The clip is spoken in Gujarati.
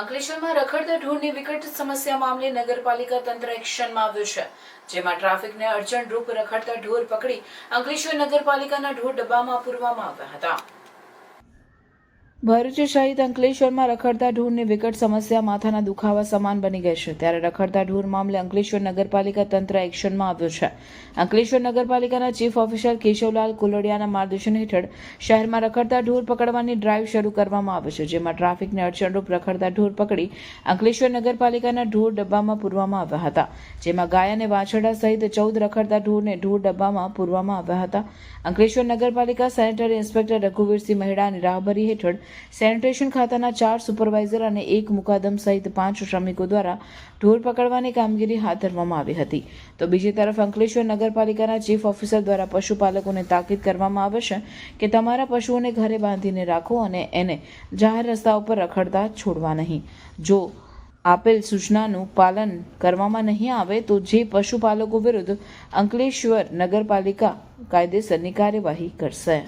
અંકલેશ્વરમાં રખડતા ઢોરની વિકટ સમસ્યા મામલે નગરપાલિકા તંત્ર એક્શનમાં આવ્યું છે, જેમાં ટ્રાફિકને અડચણરૂપ રખડતા ઢોર પકડી અંકલેશ્વર નગરપાલિકાના ઢોર ડબ્બામાં પૂરવામાં આવ્યા હતા. ભરૂચ સહિત અંકલેશ્વરમાં રખડતા ઢૂરની વિકટ સમસ્યા માથાના દુખાવા સમાન બની ગઈ છે. ત્યારે રખડતા ઢૂર મામલે અંકલેશ્વર નગરપાલિકા તંત્ર એક્શનમાં આવ્યું છે. અંકલેશ્વર નગરપાલિકાના ચીફ ઓફિસર કેશવલાલ કુલડિયાના માર્ગદર્શન હેઠળ શહેરમાં રખડતા ઢૂર પકડવાની ડ્રાઈવ શરૂ કરવામાં આવી છે, જેમાં ટ્રાફિકને અડચણરૂપ રખડતા ઢૂર પકડી અંકલેશ્વર નગરપાલિકાના ઢૂર ડબ્બામાં પૂરવામાં આવ્યા હતા, જેમાં ગાય અને વાછરડા સહિત ચૌદ રખડતા ઢૂરને ઢૂર ડબ્બામાં પૂરવામાં આવ્યા હતા. અંકલેશ્વર નગરપાલિકા સેનેટરી ઇન્સ્પેક્ટર રઘુવીરસિંહ મહેડાની રાહબરી હેઠળ સેનિટેશન ખાતાના ચાર સુપરવાઇઝર અને એક મુકાદમ સહિત પાંચ શ્રમિકો દ્વારા ઢોર પકડવાની કામગીરી હાથ ધરવામાં આવી હતી. તો બીજી તરફ અંકલેશ્વર નગરપાલિકાના ચીફ ઓફિસર દ્વારા પશુપાલકોને તાકીદ કરવામાં આવશે કે તમારા પશુઓને ઘરે બાંધીને રાખો અને એને જાહેર રસ્તા ઉપર રખડતા છોડવા નહીં. જો આપેલ સૂચનાનું પાલન કરવામાં નહીં આવે તો જે પશુપાલકો વિરુદ્ધ અંકલેશ્વર નગરપાલિકા કાયદેસરની કાર્યવાહી કરશે.